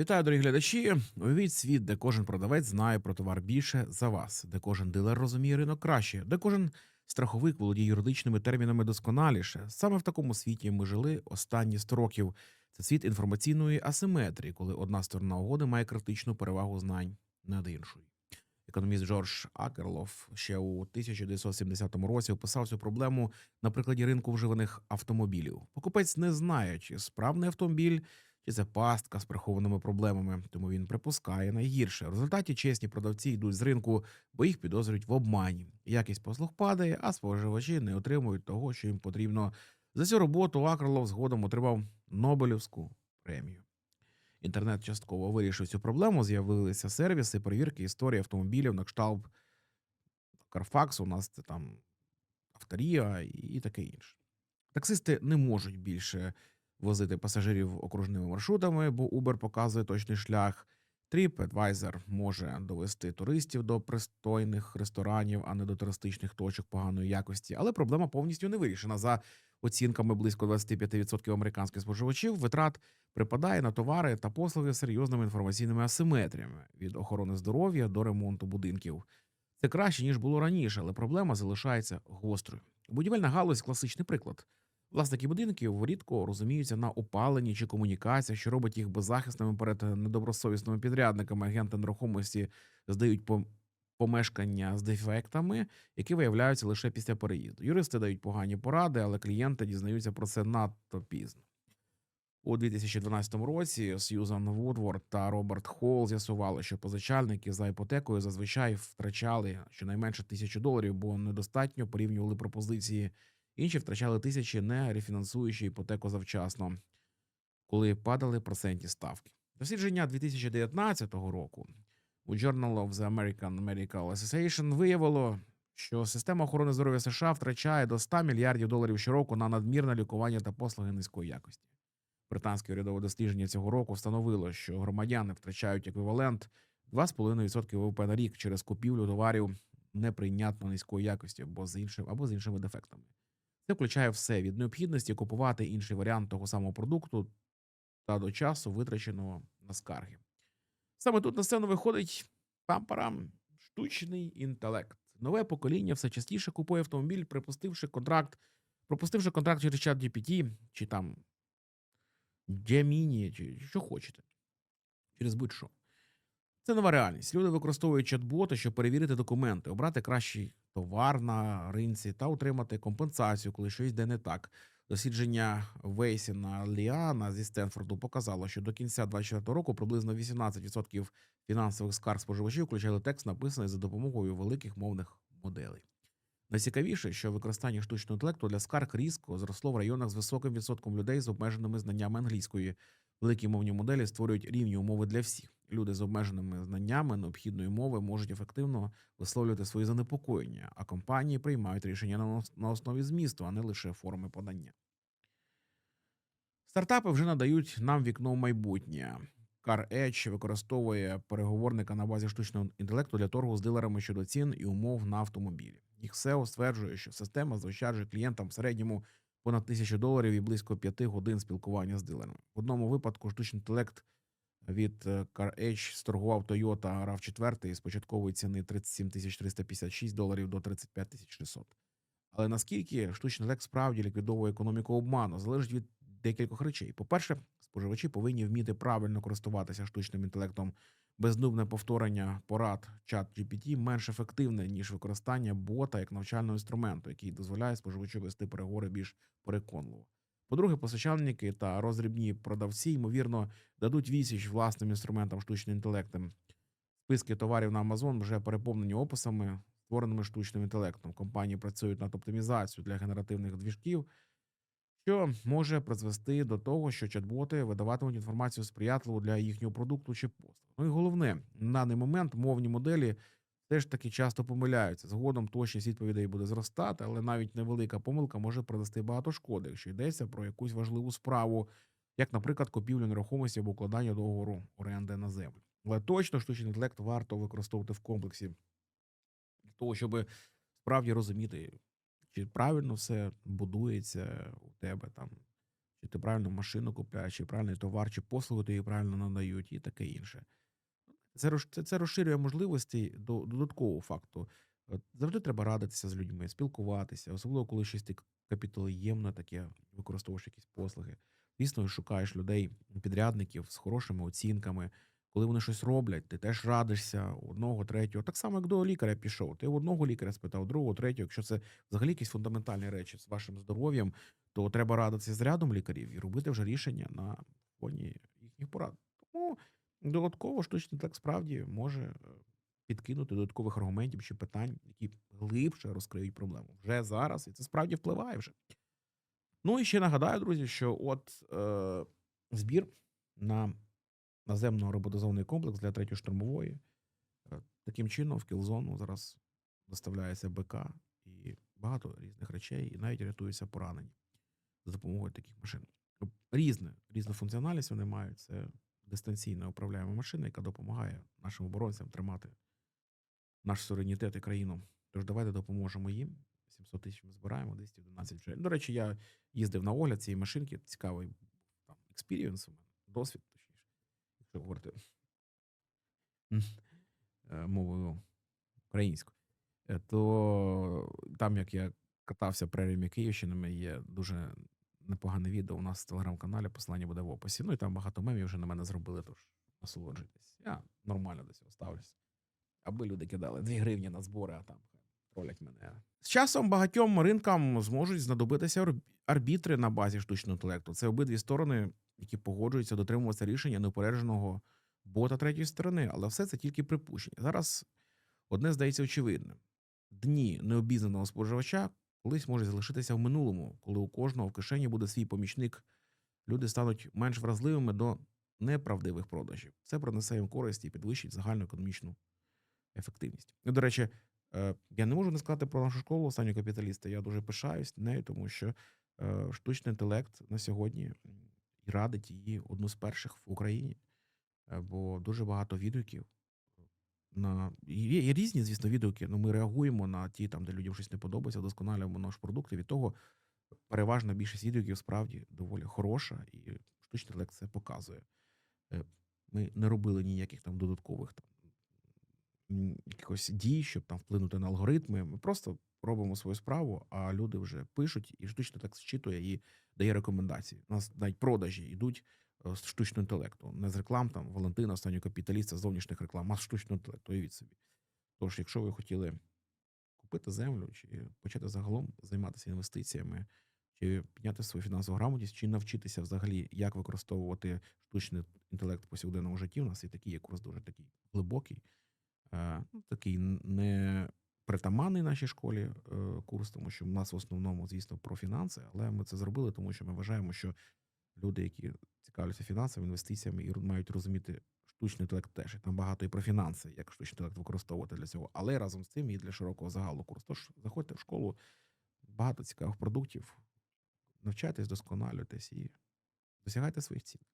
Вітаю, дорогі глядачі. Уявіть світ, де кожен продавець знає про товар більше за вас, де кожен дилер розуміє ринок краще, де кожен страховик володіє юридичними термінами досконаліше. Саме в такому світі ми жили останні 100 років. Це світ інформаційної асиметрії, коли одна сторона угоди має критичну перевагу знань над іншою. Економіст Джордж Акерлоф ще у 1970 році описав цю проблему на прикладі ринку вживаних автомобілів. Покупець не знає, чи справний автомобіль, чи це пастка з прихованими проблемами, тому він припускає найгірше. В результаті чесні продавці йдуть з ринку, бо їх підозрюють в обмані. Якість послуг падає, а споживачі не отримують того, що їм потрібно. За цю роботу Акерлов згодом отримав Нобелівську премію. Інтернет частково вирішив цю проблему. З'явилися сервіси перевірки історії автомобілів на кшталт Carfax, у нас це там Авторія і таке інше. Таксисти не можуть більше возити пасажирів окружними маршрутами, бо Uber показує точний шлях. TripAdvisor може довести туристів до пристойних ресторанів, а не до туристичних точок поганої якості. Але проблема повністю не вирішена. За оцінками близько 25% американських споживачів витрат припадає на товари та послуги з серйозними інформаційними асиметріями від охорони здоров'я до ремонту будинків. Це краще ніж було раніше, але проблема залишається гострою. Будівельна галузь класичний приклад. Власники будинків рідко розуміються на опаленні чи комунікаціях, що робить їх беззахисними перед недобросовісними підрядниками. Агенти нерухомості здають пом- помешкання з дефектами, які виявляються лише після переїзду. Юристи дають погані поради, але клієнти дізнаються про це надто пізно. У 2012 році Сьюзан Вудворд та Роберт Холл з'ясували, що позичальники за іпотекою зазвичай втрачали щонайменше тисячу доларів, бо недостатньо порівнювали пропозиції. Інші втрачали тисячі, не рефінансуючи іпотеку завчасно, коли падали процентні ставки. Дослідження 2019 року у Journal of the American Medical Association виявило, що система охорони здоров'я США втрачає до 100 мільярдів доларів щороку на надмірне лікування та послуги низької якості. Британське урядове дослідження цього року встановило, що громадяни втрачають еквівалент 2,5% ВВП на рік через купівлю товарів неприйнятно низької якості або з іншим або з іншими дефектами. Це включає все від необхідності купувати інший варіант того самого продукту та до часу, витраченого на скарги. Саме тут на сцену виходить пампарам штучний інтелект. Нове покоління все частіше купує автомобіль, припустивши контракт, пропустивши контракт через чат GPT, чи там Gemini, чи що хочете, через будь-що. Це нова реальність. Люди використовують чат-боти, щоб перевірити документи, обрати кращий товар на ринці та отримати компенсацію, коли щось йде не так. Дослідження Вейсіна Ліана зі Стенфорду показало, що до кінця 2024 року приблизно 18% фінансових скарг споживачів включали текст, написаний за допомогою великих мовних моделей. Найцікавіше, що використання штучного інтелекту для скарг різко зросло в районах з високим відсотком людей з обмеженими знаннями англійської. Великі мовні моделі створюють рівні умови для всіх. Люди з обмеженими знаннями необхідної мови можуть ефективно висловлювати свої занепокоєння, а компанії приймають рішення на основі змісту, а не лише форми подання. Стартапи вже надають нам вікно в майбутнє. CarEdge використовує переговорника на базі штучного інтелекту для торгу з дилерами щодо цін і умов на автомобілі. Їх SEO стверджує, що система заощаджує клієнтам в середньому понад тисячу доларів і близько п'яти годин спілкування з дилерами. В одному випадку штучний інтелект від е, CarEdge сторгував Toyota RAV4 з початкової ціни 37 356 доларів до 35 600. Але наскільки штучний інтелект справді ліквідовує економіку обману, залежить від декількох речей. По-перше, споживачі повинні вміти правильно користуватися штучним інтелектом. Бездумне повторення порад чат GPT менш ефективне, ніж використання бота як навчального інструменту, який дозволяє споживачу вести переговори більш переконливо. По-друге, постачальники та роздрібні продавці, ймовірно, дадуть відсіч власним інструментам штучним інтелектом. Списки товарів на Amazon вже переповнені описами, створеними штучним інтелектом. Компанії працюють над оптимізацією для генеративних двіжків, що може призвести до того, що чат-боти видаватимуть інформацію сприятливу для їхнього продукту чи послуг. Ну і головне, на даний момент мовні моделі все ж таки часто помиляються. Згодом точність відповідей буде зростати, але навіть невелика помилка може принести багато шкоди, якщо йдеться про якусь важливу справу, як, наприклад, купівлю нерухомості або укладання договору оренди на землю. Але точно штучний інтелект варто використовувати в комплексі для того, щоб справді розуміти, чи правильно все будується у тебе там, чи ти правильно машину купляєш, чи правильний товар, чи послугу тобі правильно надають, і таке інше. Це, це, розширює можливості до додаткового факту. Завжди треба радитися з людьми, спілкуватися, особливо коли щось ти капіталоємне таке, використовуєш якісь послуги. Звісно, шукаєш людей, підрядників з хорошими оцінками. Коли вони щось роблять, ти теж радишся одного, третього. Так само, як до лікаря пішов. Ти одного лікаря спитав, другого, третього. Якщо це взагалі якісь фундаментальні речі з вашим здоров'ям, то треба радитися з рядом лікарів і робити вже рішення на фоні їхніх порад. Тому додатково штучний інтелект справді може е, підкинути додаткових аргументів чи питань, які глибше розкриють проблему вже зараз, і це справді впливає вже. Ну і ще нагадаю, друзі, що от е, збір на наземно роботизований комплекс для третьої штурмової. Е, Таким чином, в кілзону зараз доставляється БК і багато різних речей, і навіть рятуються поранені за допомогою таких машин. Різне, різну функціональність вони мають. Це дистанційно управляєма машина, яка допомагає нашим оборонцям тримати наш суверенітет і країну. Тож давайте допоможемо їм. 700 тисяч ми збираємо, 211 вже. До речі, я їздив на огляд цієї машинки. Цікавий там експірієнс у мене, досвід, точніше, якщо говорити е, мовою українською. Е, То там, як я катався преріями Київщинами, є дуже непогане відео. У нас в телеграм-каналі посилання буде в описі. Ну і там багато мемів вже на мене зробили, тож насолоджуйтесь. Я нормально до цього ставлюсь. Аби люди кидали 2 гривні на збори, а там тролять мене. З часом багатьом ринкам зможуть знадобитися арбітри на базі штучного інтелекту. Це обидві сторони, які погоджуються дотримуватися рішення неупередженого бота третьої сторони, але все це тільки припущення. Зараз одне здається очевидним: дні необізнаного споживача колись може залишитися в минулому, коли у кожного в кишені буде свій помічник. Люди стануть менш вразливими до неправдивих продажів. Це принесе їм користь і підвищить загальну економічну ефективність. І, до речі, е, я не можу не сказати про нашу школу останнього капіталіста. Я дуже пишаюсь нею, тому що е, штучний інтелект на сьогодні і радить її одну з перших в Україні, Е, бо дуже багато відгуків. На є, є різні, звісно, відгуки. Ну, ми реагуємо на ті, там, де людям щось не подобається, вдосконалюємо наш продукт. І від того переважна більшість відгуків справді доволі хороша, і штучний інтелект це показує. Е, Ми не робили ніяких там додаткових там якихось дій, щоб там вплинути на алгоритми. Ми просто робимо свою справу, а люди вже пишуть, і штучно так зчитує і дає рекомендації. У нас навіть продажі йдуть з штучного інтелекту, не з реклам там Валентина, останнього капіталіста, зовнішніх реклам, а з штучного інтелекту. Уявіть собі. Тож, якщо ви хотіли купити землю, чи почати загалом займатися інвестиціями, чи підняти свою фінансову грамотність, чи навчитися взагалі, як використовувати штучний інтелект повсякденному житті. У нас є такий, як курс дуже такий глибокий, е, такий не притаманний нашій школі е, курс, тому що в нас в основному, звісно, про фінанси, але ми це зробили, тому що ми вважаємо, що люди, які цікавляться фінансами, інвестиціями і мають розуміти штучний інтелект теж. І там багато і про фінанси, як штучний інтелект використовувати для цього, але разом з цим і для широкого загалу курсу. Тож заходьте в школу, багато цікавих продуктів, навчайтесь, досконалюйтесь і досягайте своїх цілей.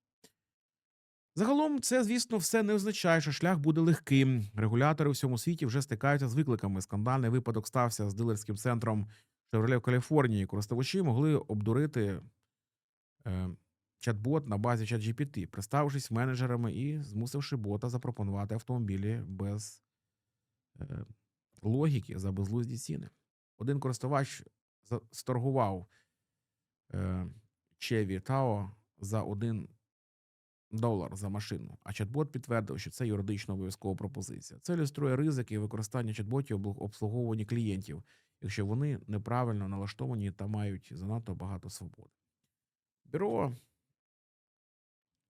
Загалом, це, звісно, все не означає, що шлях буде легким. Регулятори у всьому світі вже стикаються з викликами. Скандальний випадок стався з дилерським центром Chevrolet в Каліфорнії. Користувачі могли обдурити е, чат-бот на базі ChatGPT, представившись менеджерами і змусивши бота запропонувати автомобілі без е, логіки за безглузді ціни. Один користувач сторгував е, Chevy Tao за 1 долар за машину, а чат-бот підтвердив, що це юридично обов'язкова пропозиція. Це ілюструє ризики використання чат-ботів обслуговуванні клієнтів, якщо вони неправильно налаштовані та мають занадто багато свободи. Бюро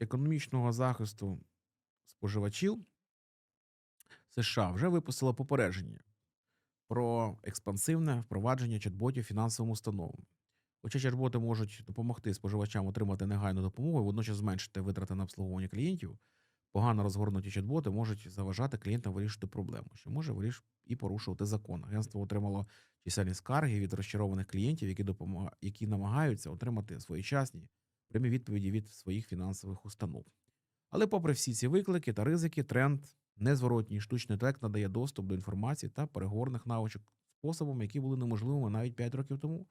економічного захисту споживачів США вже випустило попередження про експансивне впровадження чат-ботів фінансовим установам. Хоча чат-боти можуть допомогти споживачам отримати негайну допомогу, водночас зменшити витрати на обслуговування клієнтів, погано розгорнуті чат-боти можуть заважати клієнтам вирішити проблему, що може виріш... і порушувати закон. Агентство отримало чисельні скарги від розчарованих клієнтів, які допомога... які намагаються отримати своєчасні прямі відповіді від своїх фінансових установ. Але, попри всі ці виклики та ризики, тренд незворотній штучний інтелект надає доступ до інформації та переговорних навичок способом, які були неможливими навіть 5 років тому.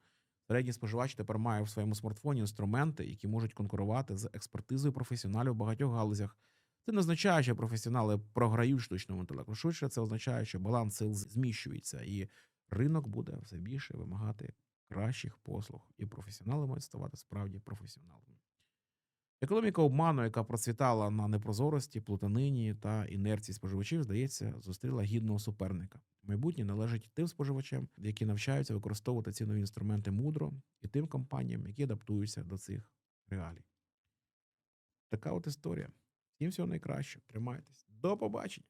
Середній споживач тепер має в своєму смартфоні інструменти, які можуть конкурувати з експертизою професіоналів в багатьох галузях. Це не означає, що професіонали програють штучному інтелекту. Швидше це означає, що баланс сил зміщується, і ринок буде все більше вимагати кращих послуг, і професіонали мають ставати справді професіоналами. Економіка обману, яка процвітала на непрозорості, плутанині та інерції споживачів, здається, зустріла гідного суперника. Майбутнє належить тим споживачам, які навчаються використовувати ці нові інструменти мудро, і тим компаніям, які адаптуються до цих реалій. Така от історія. Всім всього найкращого. Тримайтесь. До побачення.